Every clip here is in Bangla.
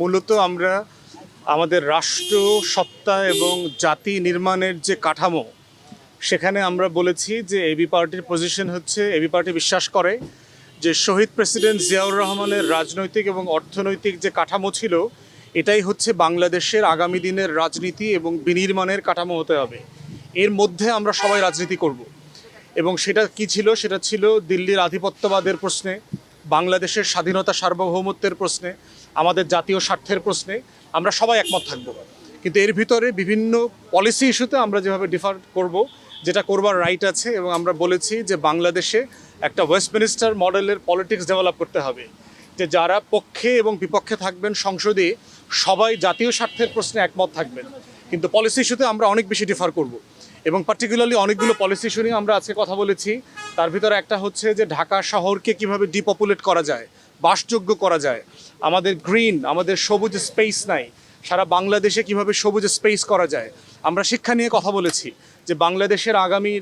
মূলত আমরা আমাদের রাষ্ট্র, সত্তা এবং জাতি নির্মাণের যে কাঠামো, সেখানে আমরা বলেছি যে এবি পার্টির পজিশন হচ্ছে এবি পার্টি বিশ্বাস করে যে শহীদ প্রেসিডেন্ট জিয়াউর রহমানের রাজনৈতিক এবং অর্থনৈতিক যে কাঠামো ছিল, এটাই হচ্ছে বাংলাদেশের আগামী দিনের রাজনীতি এবং বিনির্মাণের কাঠামো হতে হবে। এর মধ্যে আমরা সবাই রাজনীতি করব। এবং সেটা কি ছিল? সেটা ছিল দিল্লির আধিপত্যবাদের প্রশ্নে। বাংলাদেশের স্বাধীনতা সার্বভৌমত্বের প্রশ্নে, আমাদের জাতীয় স্বার্থের প্রশ্নে আমরা সবাই একমত থাকব। কিন্তু এর ভিতরে বিভিন্ন পলিসি ইস্যুতে আমরা যেভাবে ডিফার করব, যেটা করবার রাইট আছে এবং আমরা বলেছি যে বাংলাদেশে একটা ওয়েস্টমিনিস্টার মডেলের পলিটিক্স ডেভেলপ করতে হবে। যে যারা পক্ষে এবং বিপক্ষে থাকবেন সংসদে, সবাই জাতীয় স্বার্থের প্রশ্নে একমত থাকবেন। কিন্তু পলিসি ইস্যুতে আমরা অনেক বেশি ডিফার করব। এবং পার্টিকুলারলি অনেকগুলো পলিসি নিয়ে আমরা আজকে কথা বলেছি। তার ভিতরে একটা হচ্ছে যে ঢাকা শহরকে কীভাবে ডিপপুলেট করা যায়, বাসযোগ্য করা যায়। আমাদের গ্রিন আমাদের সবুজ স্পেস নাই। সারা বাংলাদেশে কীভাবে সবুজ স্পেস করা যায় আমরা শিক্ষা নিয়ে কথা বলেছি যে বাংলাদেশের আগামী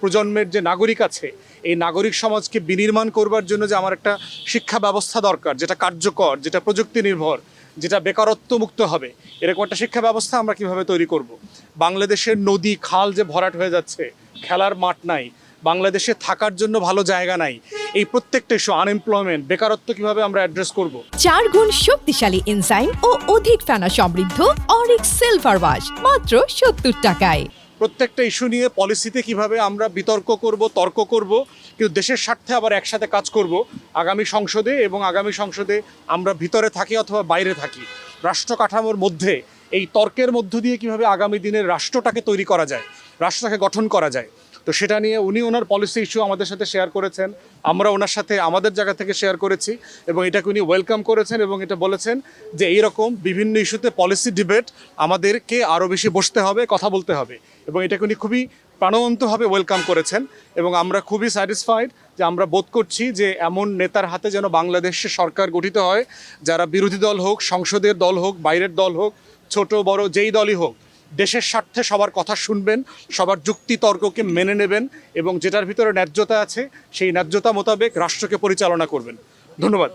প্রজন্মের যে নাগরিক আছে, এই নাগরিক সমাজকে বিনির্মাণ করবার জন্য যে আমার একটা শিক্ষা ব্যবস্থা দরকার, যেটা কার্যকর, যেটা প্রযুক্তি নির্ভর, যেটা বেকারত্ব মুক্ত হবে, এরকম একটা শিক্ষা ব্যবস্থা আমরা কীভাবে তৈরি করব? বাংলাদেশের নদী, খাল যে ভরাট হয়ে যাচ্ছে, খেলার মাঠ নাই বাংলাদেশে থাকার জন্য ভালো জায়গা নাই। এই প্রত্যেকটা ইস্যু আনএমপ্লয়মেন্ট বেকারত্ব কীভাবে আমরা অ্যাড্রেস করব? চার গুণ শক্তিশালী এনজাইম ও অধিক ফেনা সমৃদ্ধ অরিক সিলভার ওয়াশ মাত্র সত্তর টাকায়। প্রত্যেকটা ইস্যু নিয়ে পলিসিতে কীভাবে আমরা বিতর্ক করব তর্ক করব কিন্তু দেশের স্বার্থে আবার একসাথে কাজ করব আগামী সংসদে এবং আগামী সংসদে আমরা ভিতরে থাকি অথবা বাইরে থাকি। রাষ্ট্র কাঠামোর মধ্যে এই তর্কের মধ্য দিয়ে কীভাবে আগামী দিনের রাষ্ট্রটাকে তৈরি করা যায় রাষ্ট্রটাকে গঠন করা যায় তো সেটা নিয়ে উনি ওনার পলিসি ইস্যু আমাদের সাথে শেয়ার করেছেন। আমরা ওনার সাথে আমাদের জায়গা থেকে শেয়ার করেছি এবং এটাকে উনি ওয়েলকাম করেছেন এবং এটা বলেছেন যে এইরকম বিভিন্ন ইস্যুতে পলিসি ডিবেট আমাদেরকে আরও বেশি বসতে হবে, কথা বলতে হবে এবং এটাকে উনি খুবই প্রাণবন্তভাবে ওয়েলকাম করেছেন এবং আমরা খুবই স্যাটিসফাইড যে আমরা বোধ করছি যে এমন নেতার হাতে যেন বাংলাদেশে সরকার গঠিত হয়, যারা বিরোধী দল হোক, সংসদের দল হোক, বাইরের দল হোক, ছোট, বড়, যেই দলই হোক দেশের স্বার্থে সবার কথা শুনবেন, সবার যুক্তি তর্ককে মেনে নেবেন এবং যেটার ভিতরে ন্যায্যতা আছে, সেই ন্যায্যতা মোতাবেক রাষ্ট্রকে পরিচালনা করবেন। ধন্যবাদ।